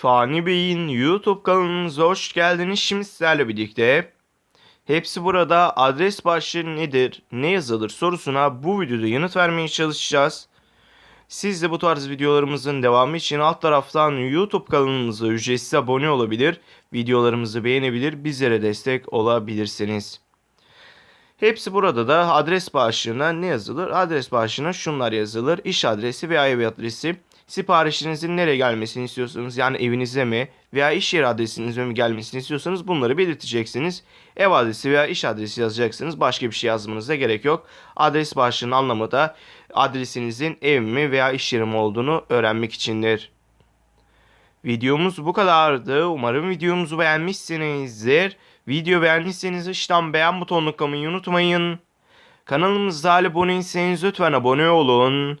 Fani Bey'in YouTube kanalımıza hoş geldiniz. Şimdi sizlerle birlikte hepsi burada adres başlığı nedir, ne yazılır sorusuna bu videoda yanıt vermeye çalışacağız. Siz de bu tarz videolarımızın devamı için alt taraftan YouTube kanalımıza ücretsiz abone olabilir, videolarımızı beğenebilir, bizlere destek olabilirsiniz. Hepsi burada da adres başlığına ne yazılır? Adres başlığına şunlar yazılır. İş adresi veya ev adresi. Siparişinizin nereye gelmesini istiyorsanız yani evinize mi veya iş yeri adresinize mi gelmesini istiyorsanız bunları belirteceksiniz. Ev adresi veya iş adresi yazacaksınız. Başka bir şey yazmanıza gerek yok. Adres başlığının anlamı da adresinizin ev mi veya iş yeri mi olduğunu öğrenmek içindir. Videomuz bu kadardı. Umarım videomuzu beğenmişsinizdir. Video beğendiyseniz aşağıdan beğen tıklamayı unutmayın. Kanalımıza hala abone değilseniz lütfen abone olun.